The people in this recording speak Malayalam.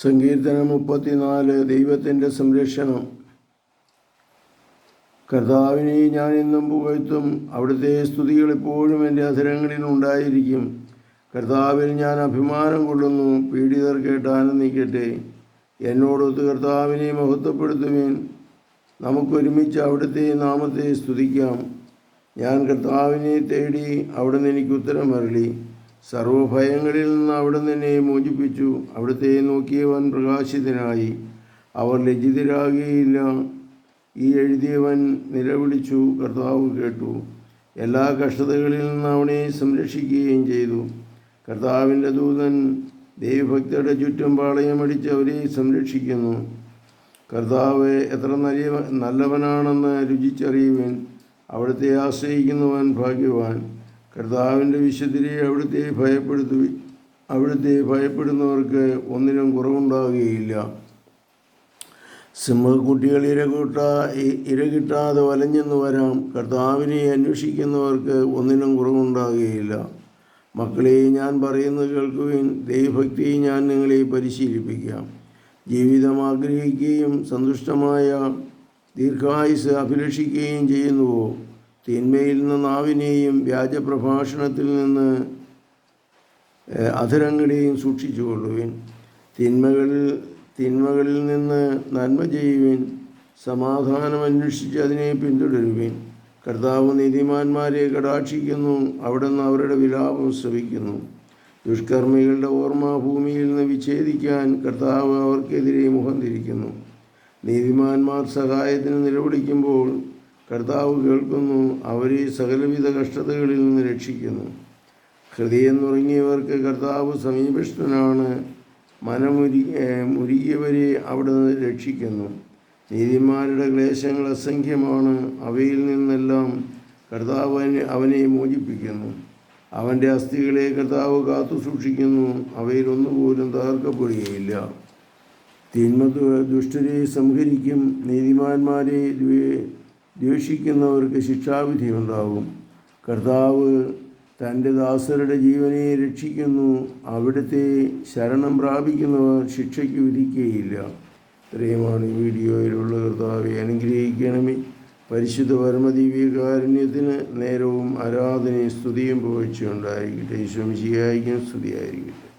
സങ്കീർത്തനം മുപ്പത്തിനാല് ദൈവത്തിന്റെ സംരക്ഷണം. കർത്താവിനെ ഞാൻ എന്നും പുകഴ്ത്തും. അവിടുത്തെ സ്തുതികൾ എപ്പോഴും എന്റെ അധരങ്ങളിൽ ഉണ്ടായിരിക്കും. കർത്താവിൽ ഞാൻ അഭിമാനം കൊള്ളുന്നു. പീഡിതർ കേട്ട് ആനന്ദിക്കട്ടെ. എന്നോടൊത്ത് കർത്താവിനെ മഹത്വപ്പെടുത്തുവേൻ. നമുക്കൊരുമിച്ച് അവിടുത്തെ നാമത്തെ സ്തുതിക്കാം. ഞാൻ കർത്താവിനെ തേടി അവിടുന്ന് എനിക്ക് ഉത്തരം അരളി സർവഭയങ്ങളിൽ നിന്ന് അവിടുന്ന് എന്നെ മോചിപ്പിച്ചു. അവിടുത്തെ നോക്കിയവൻ പ്രകാശിതനായി. അവർ ലജ്ജിതരാകുകയില്ല. ഈ എഴുതിയവൻ നിലവിളിച്ചു. കർത്താവ് കേട്ടു. എല്ലാ കഷ്ടതകളിൽ നിന്ന് അവനെ സംരക്ഷിക്കുകയും ചെയ്തു. കർത്താവിന്റെ ദൂതൻ ദൈവഭക്തരുടെ ചുറ്റും പാളയമടിച്ച് അവരെ സംരക്ഷിക്കുന്നു. കർത്താവ് എത്ര നല്ല നല്ലവനാണെന്ന് രുചിച്ചറിയുവൻ. അവിടുത്തെ ആശ്രയിക്കുന്നവൻ ഭാഗ്യവാൻ. കർത്താവിന്റെ വിശുദ്ധിരി അവിടുത്തെ ഭയപ്പെടുത്തു. അവിടുത്തെ ഭയപ്പെടുന്നവർക്ക് ഒന്നിനും കുറവുണ്ടാകുകയില്ല. സിംഹക്കുട്ടികൾ ഇരകൂട്ട ഇര കിട്ടാതെ വലഞ്ഞെന്ന് വരാം. കർത്താവിനെ അന്വേഷിക്കുന്നവർക്ക് ഒന്നിനും കുറവുണ്ടാകുകയില്ല. മക്കളെ ഞാൻ പറയുന്നത് കേൾക്കുവിൻ. ദൈവഭക്തി ഞാൻ നിങ്ങളെ പരിശീലിപ്പിക്കാം. ജീവിതം ആഗ്രഹിക്കുകയും സന്തുഷ്ടമായ ദീർഘായുസ് അഭിലഷിക്കുകയും ചെയ്യുന്നുവോ? തിന്മയിൽ നിന്ന് നാവിനെയും വ്യാജപ്രഭാഷണത്തിൽ നിന്ന് അധരങ്ങളെയും സൂക്ഷിച്ചുകൊള്ളുവിൻ. തിന്മകളിൽ തിന്മകളിൽ നിന്ന് നന്മ ചെയ്യുവിൻ. സമാധാനം അന്വേഷിച്ച് അതിനെ പിന്തുടരുവിൻ. കർത്താവ് നീതിമാന്മാരെ കടാക്ഷിക്കുന്നു. അവിടുന്ന് അവരുടെ വിലാപം ശ്രവിക്കുന്നു. ദുഷ്കർമ്മികളുടെ ഓർമ്മ ഭൂമിയിൽ നിന്ന് വിച്ഛേദിക്കാൻ കർത്താവ് അവർക്കെതിരെ മുഖം തിരിക്കുന്നു. നീതിമാന്മാർ സഹായത്തിന് നിലവിളിക്കുമ്പോൾ കർത്താവ് കേൾക്കുന്നു അവരെ സകലവിധ കഷ്ടതകളിൽ നിന്ന് രക്ഷിക്കുന്നു. ഹൃദയം നുറങ്ങിയവർക്ക് കർത്താവ് സമീപഷ്ണനാണ് മനമുരി മുരുകിയവരെ അവിടെ നിന്ന് രക്ഷിക്കുന്നു. നീതിമാരുടെ ക്ലേശങ്ങൾ അസംഖ്യമാണ്. അവയിൽ നിന്നെല്ലാം കർത്താവ് അവനെ മോചിപ്പിക്കുന്നു. അവന്റെ അസ്ഥികളെ കർത്താവ് കാത്തു സൂക്ഷിക്കുന്നു. അവയിലൊന്നുപോലും തകർക്കപ്പെടുകയില്ല. തിന്മ ദുഷ്ടരെ സംഹരിക്കും. നീതിമാന്മാരെ ദ്വേഷിക്കുന്നവർക്ക് ശിക്ഷാവിധി ഉണ്ടാകും കർത്താവ് തന്റെ ദാസരുടെ ജീവനെ രക്ഷിക്കുന്നു. അവിടുത്തെ ശരണം പ്രാപിക്കുന്നവർ ശിക്ഷയ്ക്ക് വിധിക്കുകയില്ല. ഇത്രയുമാണ് ഈ വീഡിയോയിലുള്ള കർത്താവെ അനുഗ്രഹിക്കണമേ. പരിശുദ്ധ പരമദിവ്യകാരുണ്യത്തിന് നേരവും ആരാധനയും സ്തുതിയും പുകഴ്ചയുണ്ടായിരിക്കട്ടെ ഈശ്വമിശിയായിരിക്കും സ്തുതിയായിരിക്കട്ടെ.